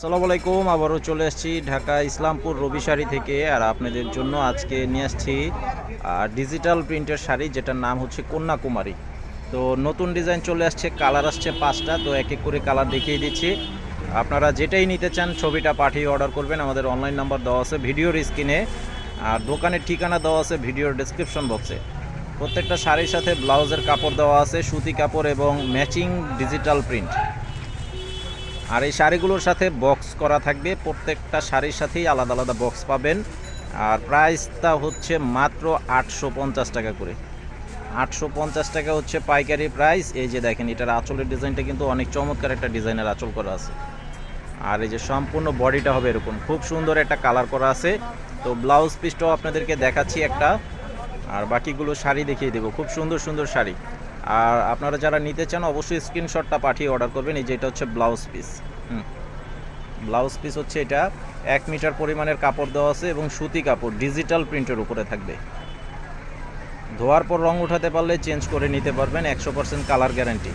আসসালামু আলাইকুম, আবারও চলে আসছি ঢাকা ইসলামপুর রবি শাড়ি থেকে, আর আপনাদের জন্য আজকে নিয়ে আসছি ডিজিটাল প্রিন্টের শাড়ি, যেটার নাম হচ্ছে কন্যাকুমারী। তো নতুন ডিজাইন চলে আসছে, কালার আসছে পাঁচটা, তো এক এক করে কালার দেখিয়ে দিচ্ছি। আপনারা যেটাই নিতে চান, ছবিটা পাঠিয়ে অর্ডার করবেন, আমাদের অনলাইন নাম্বার দেওয়া আছে ভিডিওর স্ক্রিনে, আর দোকানের ঠিকানা দেওয়া আছে ভিডিওর ডেসক্রিপশন বক্সে। প্রত্যেকটা শাড়ির সাথে ব্লাউজের কাপড় দেওয়া আছে, সুতি কাপড় এবং ম্যাচিং ডিজিটাল প্রিন্ট। আর এই শাড়িগুলোর সাথে বক্স করা থাকবে। প্রত্যেকটা শাড়ির সাথেই আলাদা আলাদা বক্স পাবেন। আর প্রাইসটা হচ্ছে মাত্র আটশো পঞ্চাশ টাকা করে। আটশো পঞ্চাশ টাকা হচ্ছে পাইকারি প্রাইস এই যে দেখেন, এটার আঁচলের ডিজাইনটা কিন্তু অনেক চমৎকার একটা ডিজাইনের আঁচল করা আছে। আর এই যে সম্পূর্ণ বডিটা হবে এরকম। খুব সুন্দর একটা কালার করা আছে। তো ব্লাউজ পিসটাও আপনাদেরকে দেখাচ্ছি একটা। আর বাকিগুলো শাড়ি দেখিয়ে দেবো। খুব সুন্দর সুন্দর শাড়ি। আর আপনারা যারা নিতে চান, অবশ্যই স্ক্রিনশটটা পাঠিয়ে অর্ডার করবেন। এই যে এটা হচ্ছে ব্লাউজ পিস হুম। ব্লাউজ পিস হচ্ছে এটা। এক মিটার পরিমাণের কাপড় দেওয়া আছে এবং সুতি কাপড় ডিজিটাল প্রিন্টের উপরে থাকবে। ধোয়ার পর রং উঠাতে পারলে চেঞ্জ করে নিতে পারবেন, একশো পার্সেন্ট কালার গ্যারান্টি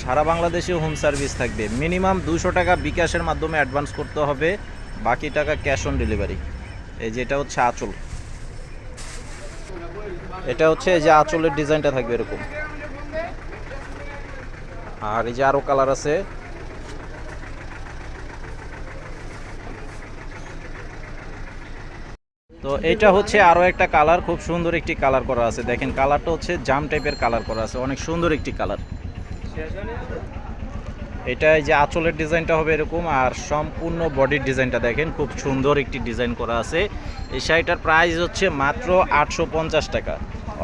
সারা বাংলাদেশে হোম সার্ভিস থাকবে। মিনিমাম দুশো টাকা বিকাশের মাধ্যমে অ্যাডভান্স করতে হবে। বাকি টাকা ক্যাশ অন ডেলিভারি এই যেটা হচ্ছে আঁচল। এটা হচ্ছে এই যে আঁচলের ডিজাইনটা থাকবে এরকম। আর এই যে আরও কালার আছে। তো এটা হচ্ছে আরও একটা কালার, খুব সুন্দর একটি কালার করা আছে। দেখেন, কালারটা হচ্ছে জাম টাইপের কালার করা আছে, অনেক সুন্দর একটি কালার। এটা এই যে আঁচলের ডিজাইনটা হবে এরকম, আর সম্পূর্ণ বডির ডিজাইনটা দেখেন, খুব সুন্দর একটি ডিজাইন করা আছে। এই শাড়িটার প্রাইস হচ্ছে মাত্র আটশো পঞ্চাশ টাকা।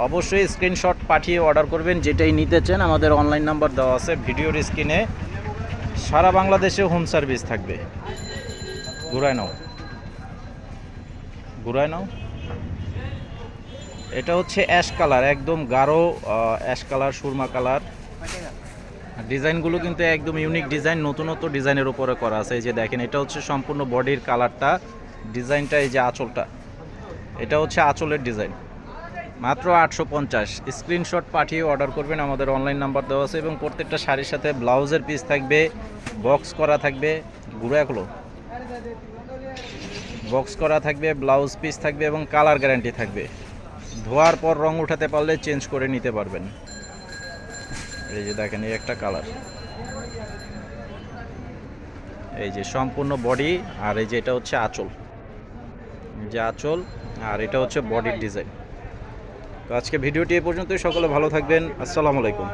অবশ্যই স্ক্রিনশট পাঠিয়ে অর্ডার করবেন, যেটাই নিতে চান, আমাদের অনলাইন নাম্বার দেওয়া আছে ভিডিওর স্ক্রিনে সারা বাংলাদেশে হোম সার্ভিস থাকবে। ঘুরায় নাও। ঘুরায় নাও। এটা হচ্ছে অ্যাশ কালার একদম গাঢ় অ্যাশ কালার সুরমা কালার ডিজাইনগুলো কিন্তু একদম ইউনিক ডিজাইন নতুনত্ব ডিজাইনের উপরে করা আছে। এই যে দেখেন, এটা হচ্ছে সম্পূর্ণ বডির কালারটা ডিজাইনটা এই যে আঁচলটা। এটা হচ্ছে আঁচলের ডিজাইন মাত্র আটশো পঞ্চাশ। স্ক্রিনশট পাঠিয়ে অর্ডার করবেন আমাদের অনলাইন নাম্বার দেওয়া আছে এবং প্রত্যেকটা শাড়ির সাথে ব্লাউজের পিস থাকবে বক্স করা থাকবে গুঁড়ো এগুলো বক্স করা থাকবে ব্লাউজ পিস থাকবে এবং কালার গ্যারান্টি থাকবে। ধোয়ার পর রং উঠাতে পারলে চেঞ্জ করে নিতে পারবেন। এই যে দেখেন এই একটা কালার এই যে সম্পূর্ণ বডি আর এই যে এটা হচ্ছে আঁচল। যে আঁচল আর এটা হচ্ছে বডির ডিজাইন তো আজকে ভিডিওটি এ পর্যন্তই। সকলে ভালো থাকবেন। আসসালামু আলাইকুম।